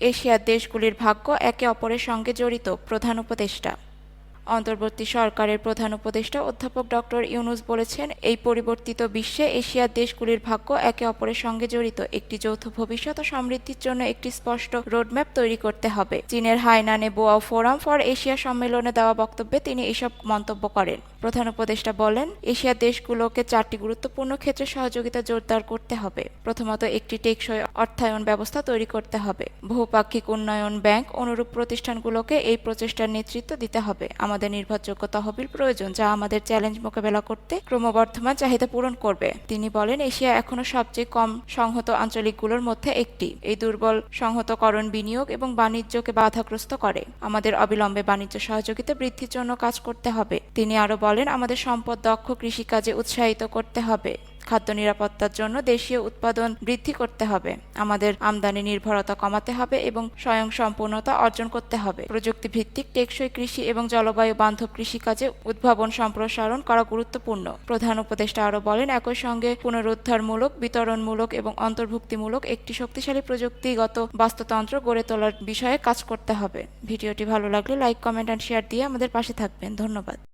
এশিয়ার দেশগুলির ভাগ্য একে অপরের সঙ্গে জড়িত প্রধান উপদেষ্টা। অন্তর্বর্তী সরকারের প্রধান উপদেষ্টা অধ্যাপক ডক্টর ইউনুস বলেছেন, এই পরিবর্তিত বিশ্বে এশিয়ার দেশগুলির ভাগ্য একে অপরের সঙ্গে জড়িত, একটি যৌথ ভবিষ্যৎ ও সমৃদ্ধির জন্য একটি স্পষ্ট রোডম্যাপ তৈরি করতে হবে। চীনের হাইনানে বোয়া ফোরাম ফর এশিয়া সম্মেলনে দেওয়া বক্তব্যে তিনি এসব মন্তব্য করেন। প্রধান উপদেষ্টা বলেন, এশিয়ার দেশগুলোকে চারটি গুরুত্বপূর্ণ ক্ষেত্রে সহযোগিতা জোরদার করতে হবে। প্রথমত, একটি টেকসই অর্থায়ন ব্যবস্থা তৈরি করতে হবে। বহুপাক্ষিক উন্নয়ন ব্যাংক অনুরূপ প্রতিষ্ঠানগুলোকে এই প্রচেষ্টার নেতৃত্ব দিতে হবে। আমাদের নির্ভরযোগ্য তহবিল প্রয়োজন, যা আমাদের চ্যালেঞ্জ মোকাবেলা করতে ক্রমবর্ধমান চাহিদা পূরণ করবে। তিনি বলেন, এশিয়া এখনও সবচেয়ে কম সংহত আঞ্চলিকগুলোর মধ্যে একটি। এই দুর্বল সংহতকরণ বিনিয়োগ এবং বাণিজ্যকে বাধাগ্রস্ত করে। আমাদের অবিলম্বে বাণিজ্য সহযোগিতা বৃদ্ধির জন্য কাজ করতে হবে। তিনি আরও বলেন, আমাদের সম্পদ দক্ষ কৃষিকাজে উৎসাহিত করতে হবে। খাদ্য নিরাপত্তার জন্য দেশীয় উৎপাদন বৃদ্ধি করতে হবে। আমাদের আমদানি নির্ভরতা কমাতে হবে এবং স্বয়ংসম্পূর্ণতা অর্জন করতে হবে। প্রযুক্তি ভিত্তিক টেকসই কৃষি এবং জলবায়ু বান্ধব কৃষিকাজে উদ্ভাবন সম্প্রসারণ করা গুরুত্বপূর্ণ। প্রধান উপদেষ্টা আরও বলেন, একই সঙ্গে পুনরুদ্ধারমূলক, বিতরণমূলক এবং অন্তর্ভুক্তিমূলক একটি শক্তিশালী প্রযুক্তিগত বাস্তুতন্ত্র গড়ে তোলার বিষয়ে কাজ করতে হবে। ভিডিওটি ভালো লাগলে লাইক, কমেন্ট অ্যান্ড শেয়ার দিয়ে আমাদের পাশে থাকবেন। ধন্যবাদ।